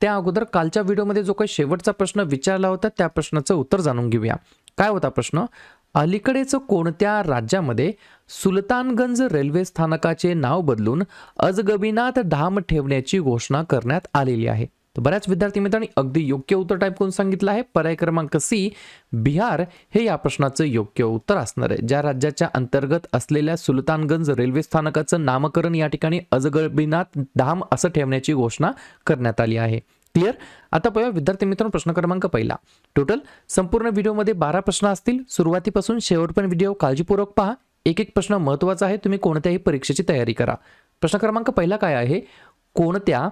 त्या अगोदर कालच्या व्हिडिओमध्ये जो काही शेवटचा प्रश्न विचारला होता त्या प्रश्नाचं उत्तर जाणून घेऊया. काय होता प्रश्न? अलीकडेच कोणत्या राज्यामध्ये सुलतानगंज रेल्वे स्थानकाचे नाव बदलून अजगबीनाथ धाम ठेवण्याची घोषणा करण्यात आलेली आहे? तर बऱ्याच विद्यार्थी मित्रांनी अगदी योग्य उत्तर टाईप करून सांगितलं आहे. पर्याय क्रमांक सी बिहार हे या प्रश्नाचं योग्य उत्तर असणार आहे. ज्या राज्याच्या अंतर्गत असलेल्या सुलतानगंज रेल्वे स्थानकाचं नामकरण या ठिकाणी अजगबीनाथ धाम असं ठेवण्याची घोषणा करण्यात आली आहे. क्लिअर आता पाहूया विद्यार्थी मित्रांनो प्रश्न क्रमांक पहिला. टोटल संपूर्ण व्हिडिओमध्ये बारा प्रश्न असतील. सुरुवातीपासून शेवटपर्यंत व्हिडिओ काळजीपूर्वक पहा. एक एक प्रश्न महत्त्वाचा आहे. तुम्ही कोणत्याही परीक्षेची तयारी करा. प्रश्न क्रमांक पहिला काय आहे? कोणत्या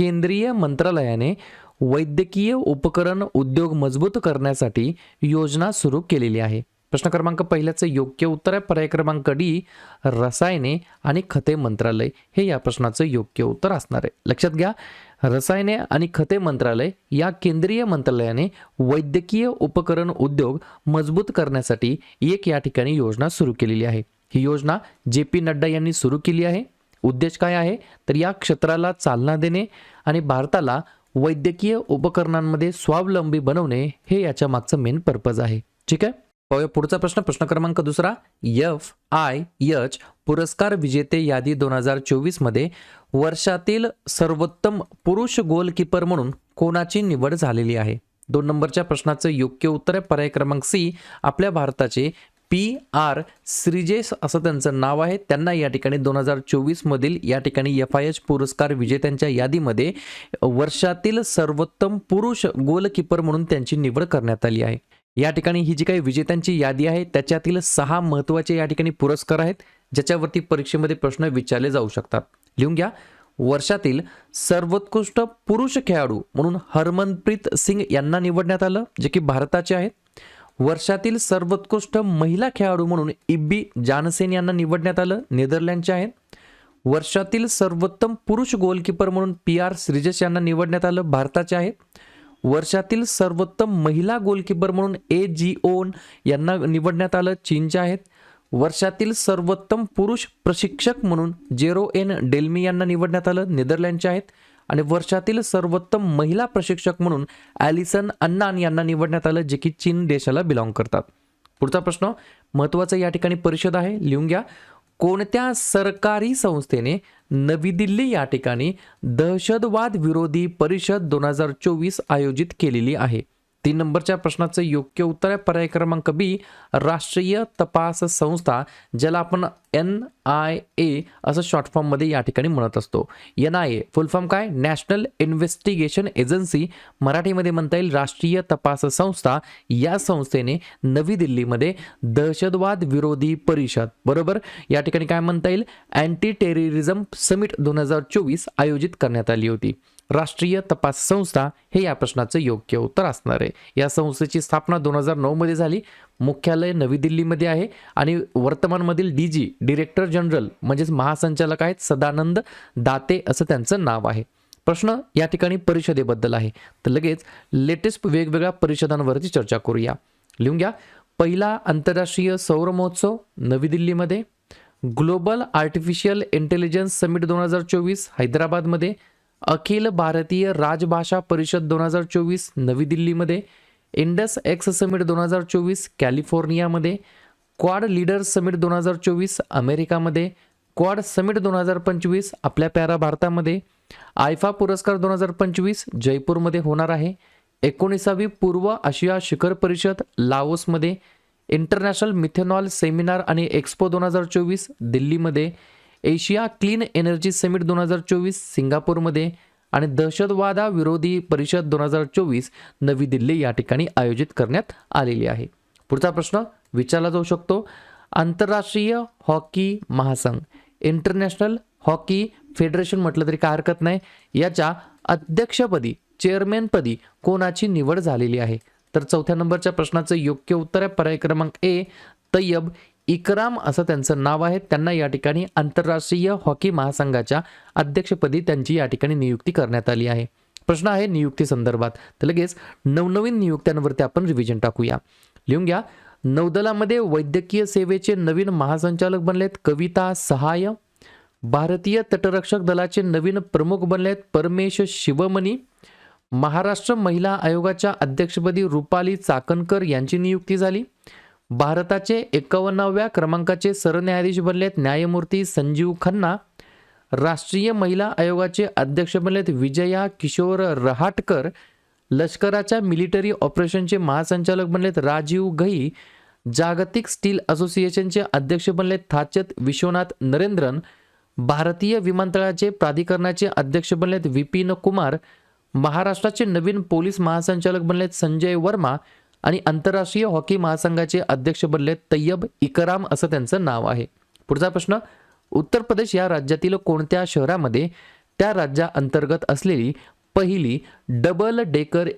केंद्रीय मंत्रालयाने वैद्यकीय उपकरण उद्योग मजबूत करण्यासाठी योजना सुरू केलेली आहे. प्रश्न क्रमांक पहिल्याचं योग्य उत्तर आहे. पर्याय क्रमांक डी रसायने आणि खते मंत्रालय. हे या प्रश्नाचं योग्य उत्तर असणार आहे. लक्षात घ्या रसायने आणि खते मंत्रालय या केंद्रीय मंत्रालयाने वैद्यकीय उपकरण उद्योग मजबूत करण्यासाठी एक या ठिकाणी योजना सुरू केलेली आहे. ही योजना जे पी नड्डा यांनी सुरू केली आहे. उद्देश काय आहे? तर या क्षेत्राला चालना देणे आणि भारताला वैद्यकीय उपकरणांमध्ये स्वावलंबी बनवणे हे याच्या मागचं मेन पर्पज आहे. ठीक आहे? पाहूया पुढचा प्रश्न. प्रश्न क्रमांक दुसरा. एफ आय एच पुरस्कार विजेते यादी दोन हजार चोवीसमध्ये वर्षातील सर्वोत्तम पुरुष गोलकीपर म्हणून कोणाची निवड झालेली आहे? दोन नंबरच्या प्रश्नाचं योग्य उत्तर आहे. पर्याय क्रमांक सी आपल्या भारताचे पी आर श्रीजेश असं त्यांचं नाव आहे. त्यांना या ठिकाणी दोन हजार चोवीसमधील या ठिकाणी एफ आय एच पुरस्कार विजेत्यांच्या यादीमध्ये वर्षातील सर्वोत्तम पुरुष गोलकीपर म्हणून त्यांची निवड करण्यात आली आहे. या ठिकाणी ही जी काही विजेत्यांची यादी आहे त्याच्यातील सहा महत्त्वाचे या ठिकाणी पुरस्कार आहेत ज्याच्यावरती परीक्षेमध्ये प्रश्न विचारले जाऊ शकतात. लिहून घ्या. वर्षातील सर्वोत्कृष्ट पुरुष खेळाडू म्हणून हरमनप्रीत सिंग यांना निवडण्यात आलं जे की भारताचे आहेत. वर्षातील सर्वोत्कृष्ट महिला खेळाडू म्हणून इब्बी जानसेन यांना निवडण्यात आलं. नेदरलँडचे आहेत. वर्षातील सर्वोत्तम पुरुष गोलकीपर म्हणून पी आर श्रीजेश यांना निवडण्यात आलं. भारताचे आहेत. वर्षातील सर्वोत्तम महिला गोलकीपर म्हणून ए जी ओन यांना निवडण्यात आलं. चीनच्या आहेत. वर्षातील सर्वोत्तम पुरुष प्रशिक्षक म्हणून जेरो एन डेल्मी यांना निवडण्यात आलं. नेदरलँडचे आहेत. आणि वर्षातील सर्वोत्तम महिला प्रशिक्षक म्हणून ॲलिसन अन्नान यांना निवडण्यात आलं जे की चीन देशाला बिलॉंग करतात. पुढचा प्रश्न महत्त्वाचा या ठिकाणी परिषद आहे. लिहून घ्या. कोणत्या सरकारी संस्थेने नवी दिल्ली या ठिकाणी दहशतवाद विरोधी परिषद दोन हजार चोवीस आयोजित केलेली आहे? तीन नंबरच्या प्रश्नाचं योग्य उत्तर आहे. पर्याय क्रमांक बी राष्ट्रीय तपास संस्था ज्याला आपण एन आय ए असं शॉर्ट फॉर्ममध्ये या ठिकाणी म्हणत असतो. N I A full form काय? नॅशनल इन्व्हेस्टिगेशन एजन्सी मराठीमध्ये म्हणता येईल राष्ट्रीय तपास संस्था. या संस्थेने नवी दिल्लीमध्ये दहशतवाद विरोधी परिषद बरोबर? या ठिकाणी काय म्हणता येईल? अँटी टेररिझम समिट दोन हजार चोवीस आयोजित करण्यात आली होती. राष्ट्रीय तपास संस्था हे या प्रश्नाचं योग्य उत्तर असणार आहे. या संस्थेची स्थापना दोन हजार नऊमध्ये झाली. मुख्यालय नवी दिल्लीमध्ये आहे आणि वर्तमानमधील डी जी डिरेक्टर जनरल म्हणजेच महासंचालक आहेत सदानंद दाते असं त्यांचं नाव आहे. प्रश्न या ठिकाणी परिषदेबद्दल आहे. तर लगेच लेटेस्ट वेगवेगळ्या परिषदांवरती चर्चा करूया. लिहून घ्या. पहिला आंतरराष्ट्रीय सौर महोत्सव नवी दिल्लीमध्ये. ग्लोबल आर्टिफिशियल इंटेलिजन्स समिट दोन हजार चोवीस हैदराबादमध्ये. अखिल भारतीय राजभाषा परिषद दोन हजार चोवीस नवी दिल्लीमध्ये इंडस एक्स समिट दोन हजार चोवीस कॅलिफोर्नियामध्ये क्वाड लीडर्स समिट दोन हजार चोवीस अमेरिकामध्ये क्वाड समिट दोन हजार पंचवीस आपल्या प्यारा भारतामध्ये आयफा पुरस्कार दोन हजार पंचवीस जयपूरमध्ये होणार आहे. एकोणीसावी पूर्व आशिया शिखर परिषद लाओसमध्ये इंटरनॅशनल मिथेनॉल सेमिनार आणि एक्स्पो दोन हजार चोवीस दिल्लीमध्ये एशिया क्लीन एनर्जी समिट दोन हजार चोवीस सिंगापूरमध्ये आणि दहशतवादाविरोधी परिषद दोन हजार चोवीस नवी दिल्ली या ठिकाणी आयोजित करण्यात आलेली आहे. पुढचा प्रश्न विचारला जाऊ शकतो. आंतरराष्ट्रीय हॉकी महासंघ इंटरनॅशनल हॉकी फेडरेशन म्हटलं तरी काय हरकत नाही. याच्या अध्यक्षपदी चेअरमॅनपदी कोणाची निवड झालेली आहे? तर चौथ्या नंबरच्या प्रश्नाचं योग्य उत्तर आहे. पर्याय क्रमांक ए तय्यब इकराम असं त्यांचं नाव आहे. त्यांना या ठिकाणी आंतरराष्ट्रीय हॉकी महासंघाच्या अध्यक्षपदी त्यांची या ठिकाणी नियुक्ती करण्यात आली आहे. प्रश्न आहे नियुक्ती संदर्भात. तर लगेच नवनवीन नियुक्त्यांवरती आपण रिव्हिजन टाकूया. लिहून घ्या. नौदलामध्ये वैद्यकीय सेवेचे नवीन महासंचालक बनलेत कविता सहाय. भारतीय तटरक्षक दलाचे नवीन प्रमुख बनलेत परमेश शिवमणी. महाराष्ट्र महिला आयोगाच्या अध्यक्षपदी रुपाली चाकणकर यांची नियुक्ती झाली. भारताचे एकावन्नाव्या क्रमांकाचे सरन्यायाधीश बनलेत न्यायमूर्ती संजीव खन्ना. राष्ट्रीय महिला आयोगाचे अध्यक्ष बनलेत विजया किशोर रहाटकर. लष्कराच्या मिलिटरी ऑपरेशनचे महासंचालक बनलेत राजीव घई. जागतिक स्टील असोसिएशनचे अध्यक्ष बनलेत थाचत विश्वनाथ नरेंद्रन. भारतीय विमानतळाचे प्राधिकरणाचे अध्यक्ष बनलेत विपिन कुमार. महाराष्ट्राचे नवीन पोलीस महासंचालक बनलेत संजय वर्मा. आणि आंतरराष्ट्रीय हॉकी महासंघाचे अध्यक्ष बनले तय्यब इकराम असं त्यांचं नाव आहे. पुढचा प्रश्न उत्तर प्रदेश या राज्यातील कोणत्या शहरामध्ये त्या राज्याअंतर्गत असलेली पहिली डबल डेकर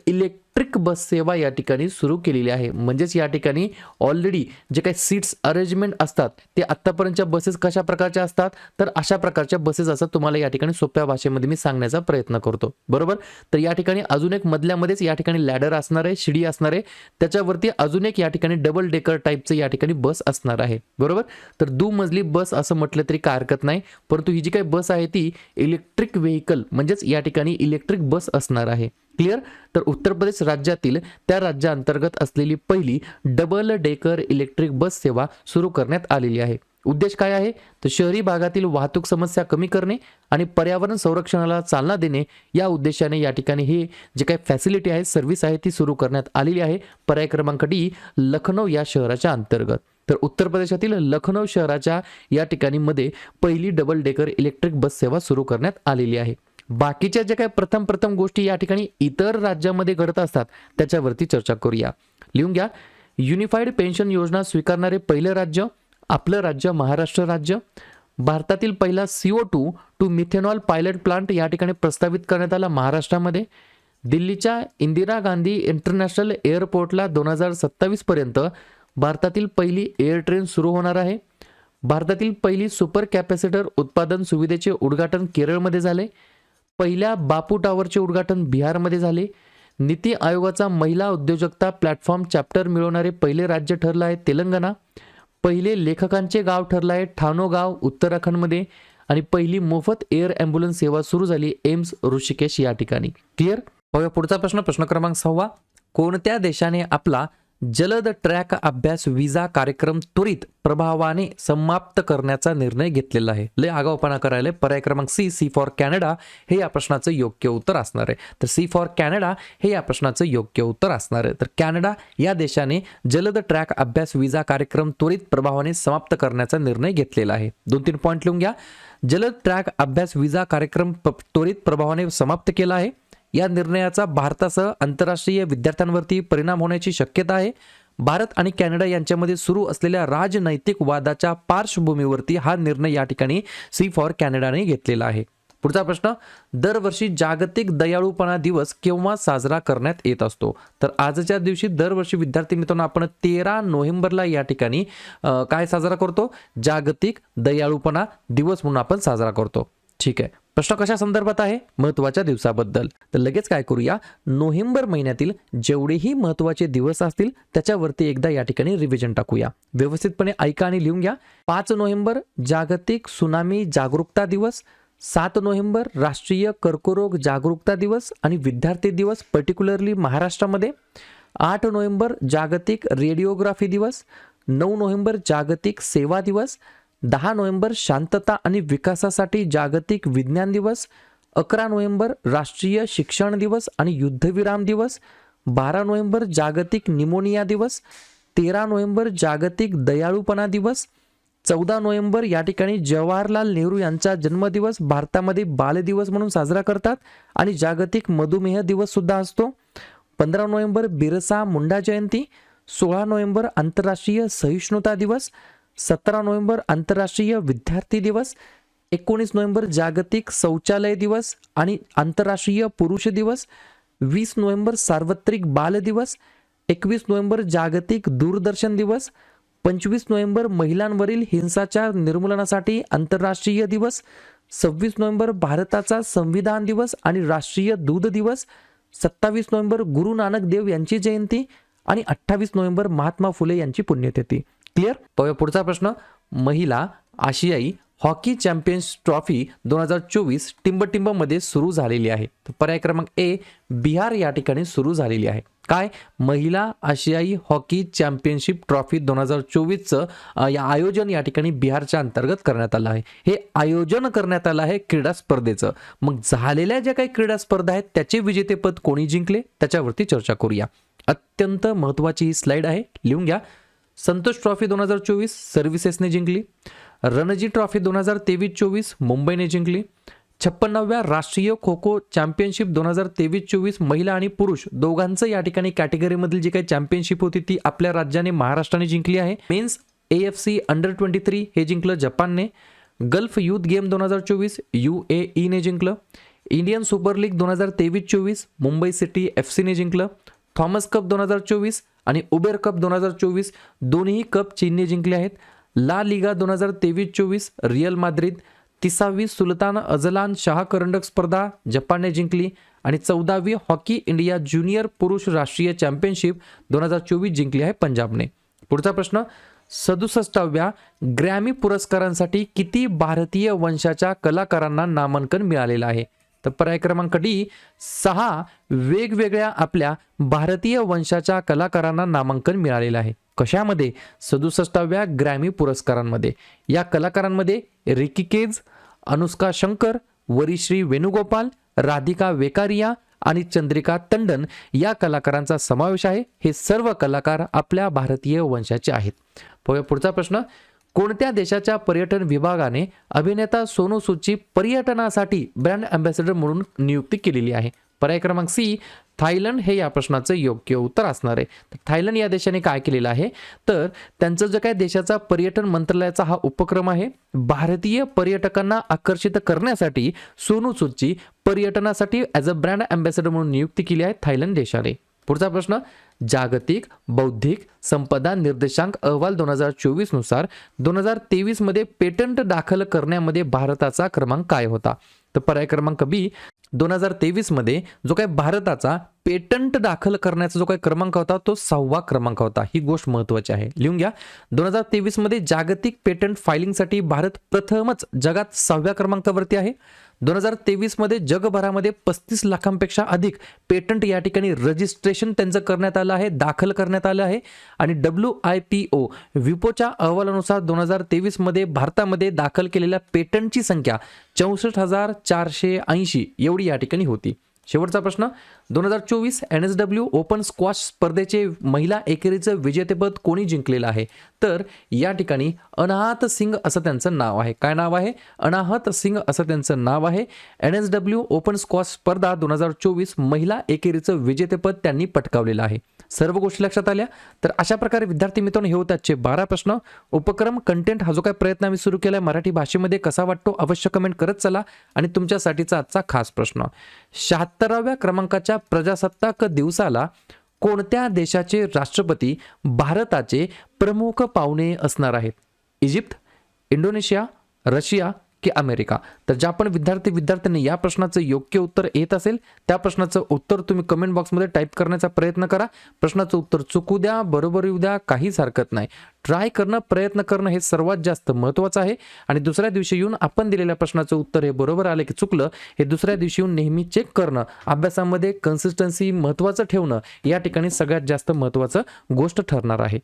इलेक्ट्रिक बस सेवा या ठिकाणी सुरू केलेली आहे. म्हणजेच या ठिकाणी ऑलरेडी जे काही सीट्स अरेंजमेंट असतात ते आत्तापर्यंतच्या बसेस कशा प्रकारच्या असतात? तर अशा प्रकारच्या बसेस असतात तुम्हाला या ठिकाणी सोप्या भाषेमध्ये मी सांगण्याचा प्रयत्न करतो. बरोबर? तर या ठिकाणी अजून एक मधल्यामध्येच या ठिकाणी लॅडर असणार आहे शिडी असणार आहे. त्याच्यावरती अजून एक या ठिकाणी डबल डेकर टाईपचं या ठिकाणी बस असणार आहे. बरोबर? तर दुमजली बस असं म्हटलं तरी काय हरकत नाही. परंतु ही जी काही बस आहे ती इलेक्ट्रिक व्हेकल म्हणजेच या ठिकाणी इलेक्ट्रिक बस असणार आहे. क्लिअर? तर उत्तर प्रदेश राज्यातील त्या राज्याअंतर्गत असलेली पहिली डबल डेकर इलेक्ट्रिक बस सेवा सुरू करण्यात आलेली आहे. उद्देश काय आहे? तर शहरी भागातील वाहतूक समस्या कमी करणे आणि पर्यावरण संरक्षणाला चालना देणे. या उद्देशाने या ठिकाणी हे जे काही फॅसिलिटी आहे सर्व्हिस आहे ती सुरू करण्यात आलेली आहे. पर्याय क्रमांक डी लखनौ या शहराच्या अंतर्गत. तर उत्तर प्रदेशातील लखनौ शहराच्या या ठिकाणी मध्ये पहिली डबल डेकर इलेक्ट्रिक बस सेवा सुरू करण्यात आलेली आहे. बाकीच्या ज्या काही प्रथम प्रथम गोष्टी या ठिकाणी इतर राज्यामध्ये घडत असतात त्याच्यावरती चर्चा करूया. लिहून घ्या. युनिफाईड पेन्शन योजना स्वीकारणारे पहिलं राज्य आपलं राज्य महाराष्ट्र राज्य. भारतातील पहिला C O two two methanol pilot plant या ठिकाणी प्रस्तावित करण्यात आला महाराष्ट्रामध्ये. दिल्लीच्या इंदिरा गांधी इंटरनॅशनल एअरपोर्टला दोन हजार सत्तावीस पर्यंत भारतातील पहिली एअर ट्रेन सुरू होणार आहे. भारतातील पहिली सुपर कॅपॅसिटर उत्पादन सुविधेचे उद्घाटन केरळमध्ये झाले. पहिल्या बापू टॉवरचे उद्घाटन बिहारमध्ये झाले. नीती आयोगाचा महिला उद्योजकता प्लॅटफॉर्म चॅप्टर मिळवणारे पहिले राज्य ठरलं आहे तेलंगणा. पहिले लेखकांचे गाव ठरलं आहे ठाणो गाव उत्तराखंडमध्ये. आणि पहिली मोफत एअर ॲम्ब्युलन्स सेवा सुरू झाली एम्स ऋषिकेश या ठिकाणी. क्लिअर? बघा पुढचा प्रश्न प्रश्न क्रमांक सहावा कोणत्या देशाने आपला जलद ट्रॅक अभ्यास विजा कार्यक्रम त्वरित प्रभावाने समाप्त करण्याचा निर्णय घेतलेला आहे. लय आगाऊपणा करायला पर्याय क्रमांक सी सी फॉर कॅनडा हे या प्रश्नाचं योग्य उत्तर असणार आहे. तर सी फॉर कॅनडा हे या प्रश्नाचं योग्य उत्तर असणार आहे. तर कॅनडा या देशाने जलद ट्रॅक अभ्यास विजा कार्यक्रम त्वरित प्रभावाने समाप्त करण्याचा निर्णय घेतलेला आहे. दोन तीन पॉईंट लिहून घ्या. जलद ट्रॅक अभ्यास विजा कार्यक्रम प- त्वरित प्रभावाने समाप्त केला आहे. या निर्णयाचा भारतासह आंतरराष्ट्रीय विद्यार्थ्यांवरती परिणाम होण्याची शक्यता आहे. भारत आणि कॅनडा यांच्यामध्ये सुरू असलेल्या राजनैतिक वादाच्या पार्श्वभूमीवरती हा निर्णय या ठिकाणी सी फॉर कॅनडाने घेतलेला आहे. पुढचा प्रश्न दरवर्षी जागतिक दयाळूपणा दिवस केव्हा साजरा करण्यात येत असतो? तर आजच्या दिवशी दरवर्षी विद्यार्थी मित्रांनो आपण तेरा नोव्हेंबरला या ठिकाणी काय साजरा करतो? जागतिक दयाळूपणा दिवस म्हणून आपण साजरा करतो. ठीक आहे. प्रश्न कशा संदर्भात आहे? महत्त्वाच्या दिवसाबद्दल. तर लगेच काय करूया? नोव्हेंबर महिन्यातील जेवढेही महत्त्वाचे दिवस असतील त्याच्यावरती एकदा या ठिकाणी रिव्हिजन टाकूया. व्यवस्थितपणे ऐका आणि लिहून घ्या. पाच नोव्हेंबर जागतिक सुनामी जागरूकता दिवस. सात नोव्हेंबर राष्ट्रीय कर्करोग जागरूकता दिवस आणि विद्यार्थी दिवस पर्टिक्युलरली महाराष्ट्रामध्ये. आठ नोव्हेंबर जागतिक रेडिओग्राफी दिवस. नऊ नोव्हेंबर जागतिक सेवा दिवस. दहा नोव्हेंबर शांतता आणि विकासासाठी जागतिक विज्ञान दिवस अकरा नोव्हेंबर राष्ट्रीय शिक्षण दिवस आणि युद्धविराम दिवस बारा नोव्हेंबर जागतिक निमोनिया दिवस तेरा नोव्हेंबर जागतिक दयाळूपणा दिवस चौदा नोव्हेंबर या ठिकाणी जवाहरलाल नेहरू यांचा जन्मदिवस भारतामध्ये बालदिवस म्हणून साजरा करतात आणि जागतिक मधुमेह दिवस सुद्धा असतो. पंधरा नोव्हेंबर बिरसा मुंडा जयंती सोळा नोव्हेंबर आंतरराष्ट्रीय सहिष्णुता दिवस सतरा नोव्हेंबर आंतरराष्ट्रीय विद्यार्थी दिवस एकोणीस नोव्हेंबर जागतिक शौचालय दिवस आणि आंतरराष्ट्रीय पुरुष दिवस वीस नोव्हेंबर सार्वत्रिक बाल दिवस एकवीस नोव्हेंबर जागतिक दूरदर्शन दिवस पंचवीस नोव्हेंबर महिलांवरील हिंसाचार निर्मूलनासाठी आंतरराष्ट्रीय दिवस सव्वीस नोव्हेंबर भारताचा संविधान दिवस आणि राष्ट्रीय दूध दिवस सत्तावीस नोव्हेंबर गुरु नानक देव यांची जयंती आणि अठ्ठावीस नोव्हेंबर महात्मा फुले यांची पुण्यतिथी. क्लिअर पाहूया पुढचा प्रश्न. महिला आशियाई हॉकी चॅम्पियन्स ट्रॉफी दोन हजार चोवीस टिंबटिंबमध्ये सुरू झालेली आहे. तर पर्याय क्रमांक ए बिहार या ठिकाणी सुरू झालेली आहे. काय? महिला आशियाई हॉकी चॅम्पियनशिप ट्रॉफी दोन हजार चोवीसचं या आयोजन या ठिकाणी बिहारच्या अंतर्गत करण्यात आलं आहे. हे आयोजन करण्यात आलं आहे क्रीडा स्पर्धेचं. मग झालेल्या ज्या काही क्रीडा स्पर्धा आहेत त्याचे विजेतेपद कोणी जिंकले? त्याच्यावरती चर्चा करूया. अत्यंत महत्त्वाची ही स्लाईड आहे. लिहून घ्या. संतोष ट्रॉफी दोन हजार चोवीस सर्व्हिसेसने जिंकली. रणजी ट्रॉफी दोन हजार तेवीस चोवीस मुंबईने जिंकली. छप्पन्नाव्या राष्ट्रीय खो खो चॅम्पियनशिप दोन हजार तेवीस चोवीस महिला आणि पुरुष दोघांचं या ठिकाणी कॅटेगरीमधील जी काही चॅम्पियनशिप होती ती आपल्या राज्याने महाराष्ट्राने जिंकली आहे. Men's A F C under twenty three हे जिंकलं जपानने. गल्फ युथ गेम दोन हजार चोवीस यू ए ईने जिंकलं. इंडियन सुपर लीग दोन हजार तेवीस चोवीस मुंबई सिटी एफ सीने जिंकलं. थॉमस कप दोन हजार चोवीस आणि उबेर कप दोन हजार चोवीस दोन्ही कप चीनने जिंकले आहेत. ला लिगा दोन हजार तेवीस चोवीस रियल माद्रिद तिसावी सुलतान अजलान शाह करंडक स्पर्धा जपानने जिंकली आणि चौदावी हॉकी इंडिया ज्युनियर पुरुष राष्ट्रीय चॅम्पियनशिप दोन हजार चोवीस जिंकली आहे पंजाबने. पुढचा प्रश्न सदुसष्टाव्या ग्रॅमी पुरस्कारांसाठी किती भारतीय वंशाच्या कलाकारांना नामांकन मिळालेलं आहे? तर पर्याय क्रमांक डी सहा वेगवेगळ्या आपल्या भारतीय वंशाच्या कलाकारांना नामांकन मिळालेलं आहे. कशामध्ये? सदुसष्टाव्या ग्रॅमी पुरस्कारांमध्ये. या कलाकारांमध्ये रिकी केज अनुष्का शंकर वरिश्री वेणुगोपाल राधिका वेकारिया आणि चंद्रिका तंडन या कलाकारांचा समावेश आहे. हे सर्व कलाकार आपल्या भारतीय वंशाचे आहेत. पुढचा प्रश्न. कोणत्या देशाच्या पर्यटन विभागाने अभिनेता सोनू सूदची पर्यटनासाठी ब्रँड अँबॅसेडर म्हणून नियुक्ती केलेली आहे? पर्याय क्रमांक सी थायलंड हे या प्रश्नाचं योग्य उत्तर असणार आहे. तर थायलंड या देशाने काय केलेलं आहे? तर त्यांचं जो काय देशाचा पर्यटन मंत्रालयाचा हा उपक्रम आहे भारतीय पर्यटकांना आकर्षित करण्यासाठी सोनू सूदची पर्यटनासाठी ॲज अ ब्रँड अँबॅसेडर म्हणून नियुक्ती केली आहे थायलंड देशाने. पुढचा प्रश्न जागतिक बौद्धिक संपदा निर्देशांक अहवाल दोन हजार चोवीसनुसार दोन हजार तेवीसमध्ये पेटंट दाखल करण्यामध्ये भारताचा क्रमांक काय होता? तर पर्याय क्रमांक बी दोन हजार तेवीसमध्ये जो काय भारताचा पेटंट दाखल करण्याचा जो काही क्रमांक होता तो सहावा क्रमांक होता. ही गोष्ट महत्वाची आहे. लिहून घ्या. दोन हजार तेवीसमध्ये जागतिक पेटंट फायलिंगसाठी भारत प्रथमच जगात सहाव्या क्रमांकावरती आहे. दोन हजार तेवीसमध्ये जगभरामध्ये पस्तीस लाखांपेक्षा अधिक पेटंट या ठिकाणी रजिस्ट्रेशन त्यांचं करण्यात आलं आहे दाखल करण्यात आलं आहे. आणि डब्ल्यू आय पी ओ विपोच्या अहवालानुसार दोन हजार तेवीसमध्ये भारतामध्ये दाखल केलेल्या पेटंटची संख्या चौसष्ट हजार चारशे ऐंशी एवढी या ठिकाणी होती. शेवटचा प्रश्न दोन हजार चोवीस N S W open squash स्पर्धेचे महिला एकेरीचं विजेतेपद कोणी जिंकलेलं आहे? तर या ठिकाणी अनाहत सिंग असं त्यांचं नाव आहे. काय नाव आहे? अनाहत सिंग असं त्यांचं नाव आहे. N S W open squash स्पर्धा दोन हजार चोवीस महिला एकेरीचं विजेतेपद त्यांनी पटकावलेलं आहे. सर्व गोष्टी लक्षात आल्या? तर अशा प्रकारे विद्यार्थी मित्रांनो हे होते आजचे बारा प्रश्न. उपक्रम कंटेंट हा जो काय प्रयत्न आम्ही सुरू केला आहे मराठी भाषेमध्ये कसा वाटतो अवश्य कमेंट करत चला. आणि तुमच्यासाठीचा आजचा खास प्रश्न. शहात्तराव्या क्रमांकाच्या प्रजासत्ताक दिवसाला कोणत्या देशाचे राष्ट्रपती भारताचे प्रमुख पाहुणे असणार आहेत? इजिप्त इंडोनेशिया रशिया की अमेरिका. तर ज्या पण विद्यार्थी विद्यार्थ्यांनी या प्रश्नाचं योग्य उत्तर येत असेल त्या प्रश्नाचं उत्तर तुम्ही कमेंट बॉक्समध्ये टाईप करण्याचा प्रयत्न करा. प्रश्नाचं उत्तर चुकू द्या बरोबर येऊ द्या काहीच हरकत नाही. ट्राय करणं प्रयत्न करणं हे सर्वात जास्त महत्त्वाचं आहे. आणि दुसऱ्या दिवशी येऊन आपण दिलेल्या प्रश्नाचं उत्तर हे बरोबर आलं की चुकलं हे दुसऱ्या दिवशी येऊन नेहमी चेक करणं अभ्यासामध्ये कन्सिस्टन्सी महत्त्वाचं ठेवणं या ठिकाणी सगळ्यात जास्त महत्त्वाचं गोष्ट ठरणार आहे.